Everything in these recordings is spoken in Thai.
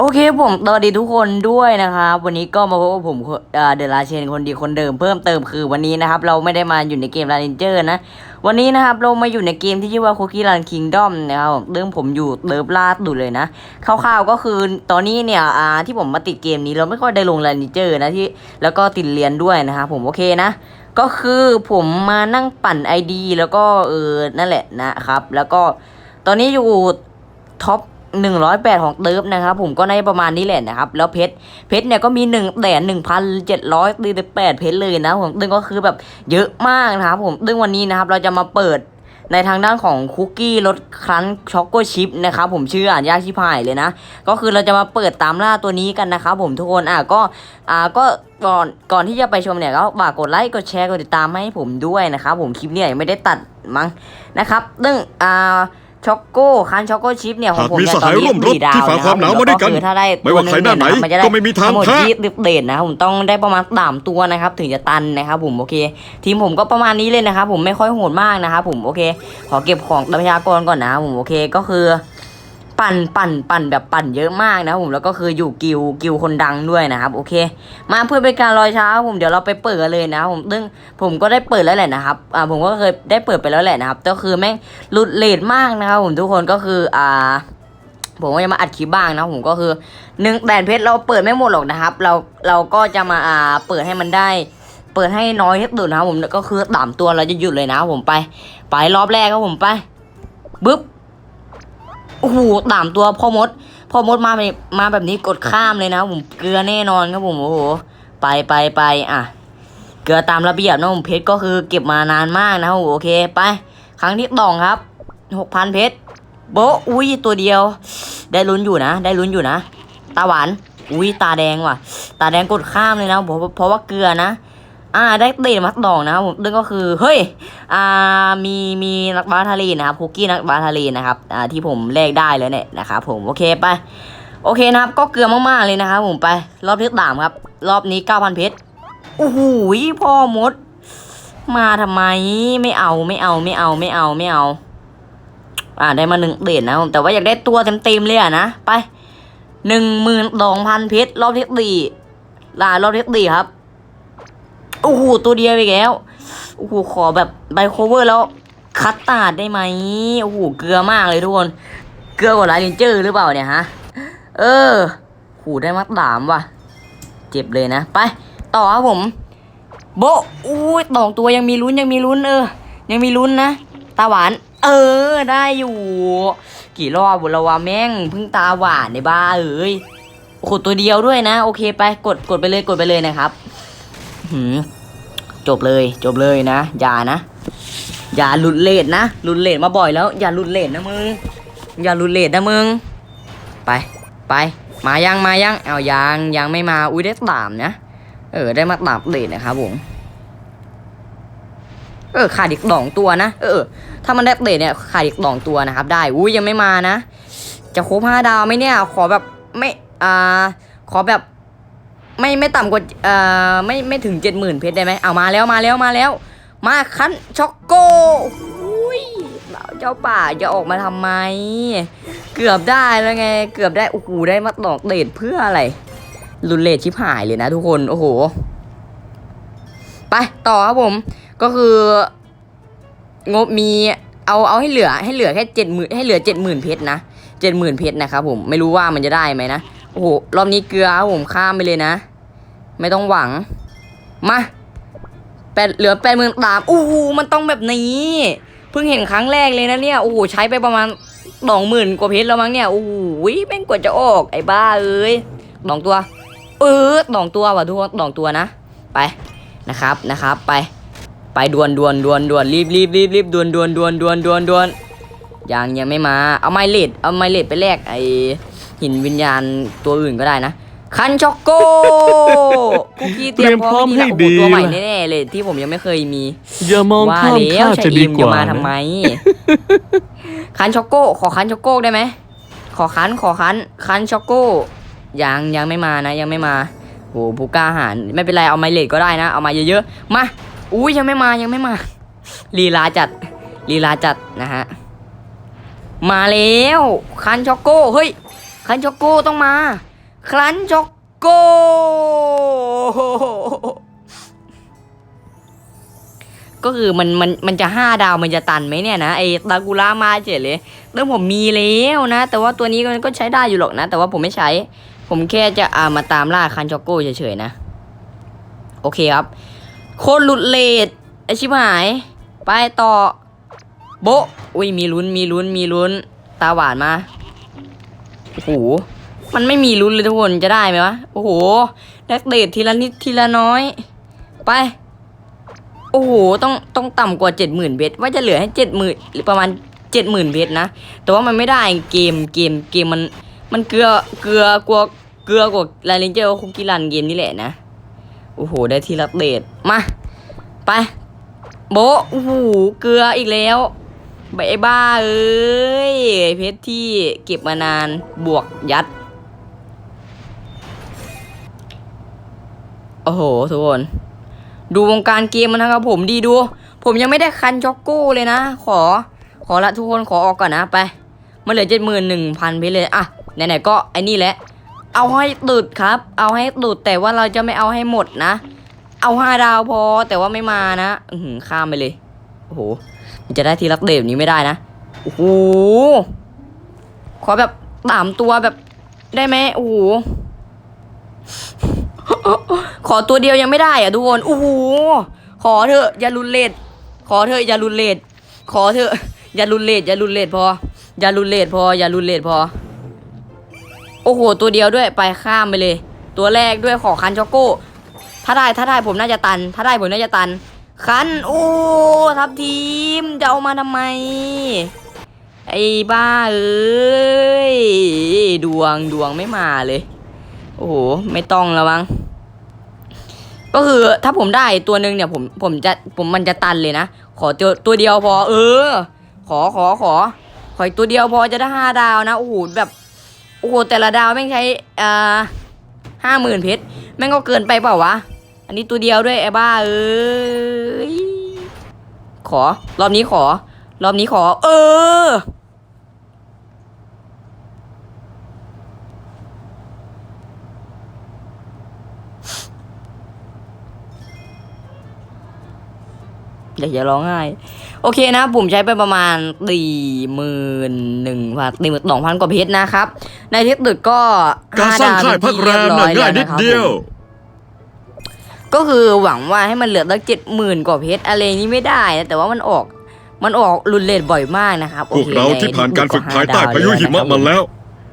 โอเคผมสวัสดีทุกคนด้วยนะครับ วันนี้ก็มาพบกับผมเดลาเชนคนดีคนเดิมเพิ่มเติมคือวันนี้นะครับ เราไม่ได้มาอยู่ในเกม r า n นเจอร์นะ วันนี้นะครับเรามาอยู่ในเกมที่ชื่อว่า Cookie Run Kingdom นะครับเรื่องผมอยู่เดิฟลาดดูเลยนะคร่าวๆก็คือตอนนี้เนี่ยอ่าที่ผมมาติดเกมนี้เราไม่ค่อยได้ลง r า n นเจอร์นะที่แล้วก็ติดเรียนด้วยนะครับผมโอเคนะก็คือผมมานั่งปั่น ID แล้วก็เออนั่นแหละนะครับ แล้วก็ตอนนี้อยู่ท็อป หนึ่งร้อยแปดของเติร์ฟนะครับผมก็ในประมาณนี้แหละนะครับ แล้วเพชรเพชรเนี่ยก็มีหนึ่งแสนหนึ่งพันเจ็ดร้อยตีแปดเพชรเลยนะผมซึ่งก็คือแบบเยอะมากนะครับผมซึ่งวันนี้นะครับเราจะมาเปิดในทางด้านของคุกกี้รสครันช็อกโกชิพนะครับผมชื่ออ่านยากชิพายเลยนะ ก็คือเราจะมาเปิดตามล่าตัวนี้กันนะครับผมทุกคนอะก็อ่าก็ก่อนก่อนที่จะไปชมเนี่ยก็ฝากกดไลค์กดแชร์กดติดตามให้ผมด้วยนะครับผมคลิปเนี่ยยังไม่ได้ตัดมั้งนะครับซึ่งอ่า ช็อกโก้คันช็อกโกชิพเนี่ยของหากผมมีเนี่ยสตอนหายนี้ร่วมรบสี่ดาวที่ฝ่าความหนาวมาด้วยกันแล้คือถ้าได้ไม่ว่าใครหน้าไหนตัวงเยะครับมันจะด้ก็ไม่มีทางทั้งหมดแพ้ ที่ดิบเด่นนะครับผมต้องได้ประมาณสามตัวนะครับ ถึงจะตันนะครับผมโอเค ทีมผมก็ประมาณนี้เลยนะครับผมไม่ค่อยโหดมากนะครับผมโอเค ขอเก็บของทรัพยากรก่อนนะครับผมโอเคก็คือ ปั่นปั่นปั่นแบบปั่นเยอะมากนะผมแล้วก็คืออยู่กิวกิวคนดังด้วยนะครับโอเค มาเพื่อเป็นการรอยเช้าผมเดี๋ยวเราไปเปิดเลยนะผมซึ่งผมก็ได้เปิดแล้วแหละนะครับอ่าผมก็เคยได้เปิดไปแล้วแหละนะครับก็คือแม่งหลุดเลทมากนะครับผมทุกคนก็คืออ่าผมก็จะมาอัดคลิปบ้างนะผมก็คือหนึ่งแดนเพชรเราเปิดไม่หมดหรอกนะครับ เราเราก็จะมาอ่าเปิดให้มันได้เปิดให้น้อยที่สุดนะครับผมก็คือสามตัวเราจะหยุดเลยนะผมไป ไปรอบแรกครับผมไปบึ๊บ โอ้โหสามตัวพ่อมดพ่อมดมาแบบมาแบบนี้กดข้ามเลยนะผมเกลือแน่นอนครับผมโอ้โห ไปไปไปอะ เกลือตามระเบียบนะผมเพชรก็คือเก็บมานานมากนะโอเคไป ครั้งที่สองครับหกพันเพชรโบอุ้ยตัวเดียว ได้ลุ้นอยู่นะ ได้ลุ้นอยู่นะ ตาหวานอุ้ยตาแดงว่ะ ตาแดงกดข้ามเลยนะเพราะเพราะว่าเกลือนะ อ่าได้เตะมัดดองนะครับผมซึ่งก็คือเฮ้ยอ่ามีมีนักบาสทะเลนะครับคุกกี้นักบาสทะเลนะครับอ่าที่ผมแลกได้แล้วเนี่ยนะครับผมโอเคไปโอเคนะครับ ก็เกลือมากๆเลยนะครับผมไป รอบที่สามครับ รอบนี้เก้าพันเพชรโอ้โหพ่อมด มาทำไมไม่เอาไม่เอาไม่เอาไม่เอาไม่เอา อ่าได้มาหนึ่งเด่นนะผมแต่ว่าอยากได้ตัวเต็มๆเลยอะนะไปหนึ่งหมื่นสองพันเพชรรอบที่สี่ลารอบที่สี่ครับ โอ้โหตัวเดียวอีกแล้วโอ้โหขอแบบไบโคเวอร์แล้วคัตตาดได้ไหมโอ้โหเกลือมากเลยทุกคนเกลือกว่าไลลินเจอร์หรือเปล่าเนี่ยฮะเออโหูได้มัดดามว่ะ เจ็บเลยนะ ไป ต่อครับผม โบอุ้ยสองตัวยังมีลุ้นยังมีลุ้นเออ ยังมีลุ้นนะตาหวาน เออ ได้อยู่ กี่รอบบุรวาแม่งพิ่งตาหวานในบ้าเอ้ยโอ้โหตัวเดียวด้วยนะ โอเคไปกดกดไปเลยกดไปเลยนะครับ หืมจบเลยจบเลยนะ อย่านะ อย่าหลุดเลทนะหลุดเลทมาบ่อยแล้ว อย่าหลุดเลทนะมึง อย่าหลุดเลทนะมึง ไปไป มายังมายังเอายังยังไม่มาอุ้ยได้สามนะ เออได้มาตามเลทนะครับผมเออขาดอีกสองตัวนะ เออ ถ้ามันได้เตะเนี่ยขาดอีกสองตัวนะครับ ได้อุ้ยยังไม่มานะ จะครบห้าดาวไหมเนี่ย ขอแบบไม่อ่าขอแบบ ไม่ไม่ต่ำกว่าเอ่อไม่ไม่ถึงเจ็ดหมื่นเพชรได้ไหมเอามาแล้วมาแล้วมาแล้ว มาคันช็อกโกอุ้ยเจ้าป่าจะออกมาทำไม เกือบได้แล้วไง เกือบได้โอ้โหได้มาตอกเลดเพื่ออะไรรุนเลทชิบหายเลยนะทุกคนโอ้โห ไปต่อครับผม ก็คืองบมีเอาเอาให้เหลือให้เหลือแค่เจ็ดหมื่นให้เหลือเจ็ดหมื่นเพชรนะเจ็ดหมื่นเพชรนะครับผมไม่รู้ว่ามันจะได้ไหมนะ โอ้โหรอบนี้เกลือผมข้ามไปเลยนะ ไม่ต้องหวัง มาแปดเหลือแปดหมื่นสามโอ้โหมันต้องแบบนี้ เพิ่งเห็นครั้งแรกเลยนะเนี่ยโอ้โหใช้ไปประมาณสองหมื่นกว่าเพชรแล้วมั้งเนี่ยโอ้โหแม่งกว่าจะออกไอ้บ้าเอ้ยสองตัว เออสองตัวว่ะทุกคนสองตัวนะ ไปนะครับนะครับไป ไปดวนดวนดวนดวนรีบรีบรีบรีบดวนดวนดวนดวนดวนดวนยังยังไม่มาเอาไมเลดเอาไมเลดไปแลกไอ หินวิญญาณตัวอื่นก็ได้นะ คันช็อกโกคุกกี้เตรียมพร้อมเตรียมพร้อมให้ดีนะโอ้โหตัวใหม่ดีแน่ๆเลยที่ผมยังไม่เคยมีอย่ามองว่าข้ามแล้วข้าชาจะดีอิมกจะว่ามาทำไม คันช็อกโก้ ขอคันช็อกโก้ได้ไหมขอคันขอคันคันช็อกโก้ยังยังไม่มานะ ยังไม่มาโหผู้กล้าหาญไม่เป็นไรเอาไมเลดก็ได้นะ เอามาเยอะๆมาอุ้ยยังไม่มายังไม่มาลีลาจัดลีลาจัดนะฮะมาแล้วคันช็อกโก้เฮ้ย คันช็อกโกต้องมาครันช็อกโกก็คือมันมันมันจะห้าดาวมันจะตันไหมเนี่ยนะไอ้ดากูล่ามาเฉยเลยเรื่องผมมีแล้วนะ แต่ว่าตัวนี้มันก็ใช้ได้อยู่หรอกนะ แต่ว่าผมไม่ใช้ ผมแค่จะอ่ามาตามล่าคันช็อกโกเฉยๆนะ โอเคครับ โคตรหลุดเลดไอชิบหาย ไปต่อ โบอุ้ยมีลุ้นมีลุ้นมีลุ้น ตาหวานมา โอ้โห มันไม่มีลุ้นเลยทุกคนจะได้ไหมวะ โอ้โหแลกเดททีละนิดทีละน้อย ไป โอ้โห ต้องต้องต่ำกว่าเจ็ดหมื่นเบสว่าจะเหลือให้เจ็ดหมื่นหรือประมาณเจ็ดหมื่นเบสนะ แต่ว่ามันไม่ได้เกมเกมเกมมันมันเกลือเกลือกว่าเกลือกว่าลายเลนเจอร์คุกกี้รันเกมนี่แหละนะ โอ้โห ได้ทีละเดทมา ไป โบโอ้โห เกลืออีกแล้ว ใบบ้าเอ้ยเพชรที่เก็บมานานบวกยัด โอ้โหทุกคน ดูวงการเกมมันนะครับผมดีดู ผมยังไม่ได้คันช็อกโก้เลยนะ ขอ ขอละทุกคนขอออกก่อนนะไป มันเหลือเจ็ดหมื่นหนึ่งพันเพชรเลยอะไหนๆก็ไอ้นี่แหละ เอาให้ตุดครับ เอาให้ตุดแต่ว่าเราจะไม่เอาให้หมดนะ เอาห้าดาวพอแต่ว่าไม่มานะ อืข้ามไปเลย โอ้โห มันจะได้ทีรักเดบนี้ไม่ได้นะ โอ้โห ขอแบบสามตัวแบบได้ไหมโอ้โห ขอตัวเดียวยังไม่ได้อะทุกคน โอ้โห ขอเถอะอย่ารุนเลดขอเถอะอย่ารุนเลดขอเถอะอย่ารุนเลดอย่ารุนเลดพอ อย่ารุนเลดพอ อย่ารุนเลดพอ โอ้โห ตัวเดียวด้วย ไปข้ามไปเลย ตัวแรกด้วยขอคันช็อกโก้ ถ้าได้ ถ้าได้ผมน่าจะตัน ถ้าได้ผมน่าจะตัน คันโอ้ทับทีมจะเอามาทำไม ไอ้บ้าเอ้ยดวงดวงไม่มาเลย โอ้โห ไม่ต้องแล้วมั้งก็คือถ้าผมได้ตัวหนึ่งเนี่ยผมผมจะผมมันจะตันเลยนะ ขอตัวตัวเดียวพอ เออ ขอขอขอขออีกตัวเดียวพอจะได้ห้าดาวนะโอ้โหแบบโอ้โหแต่ละดาวแม่งใช้อ่าห้าหมื่นเพชรแม่งก็เกินไปเปล่าวะ อันนี้ตัวเดียวด้วยไอ้บ้าเอ้ยขอ รอบนี้ขอ รอบนี้ขอ เออ อยากจะร้องไห้โอเคนะผมใช้ไปประมาณสี่หมื่นหนึ่งพันสี่หมื่นสองพันกว่าเพชรนะครับ ในที่ตึกก็การสร้างค่ายพักแรมน่ะง่ายนิดเดียว ก็คือหวังว่าให้มันเหลือตั้งเจ็ดหมื่นกว่าเพชรอะไรนี้ไม่ได้นะแต่ว่ามันออกมันออกรุนเลทบ่อยมากนะครับพวกเราที่ผ่านการฝึกภายใต้พายุหิมะมาแล้ว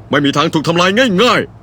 ไม่มีทางถูกทำลายง่าย ๆ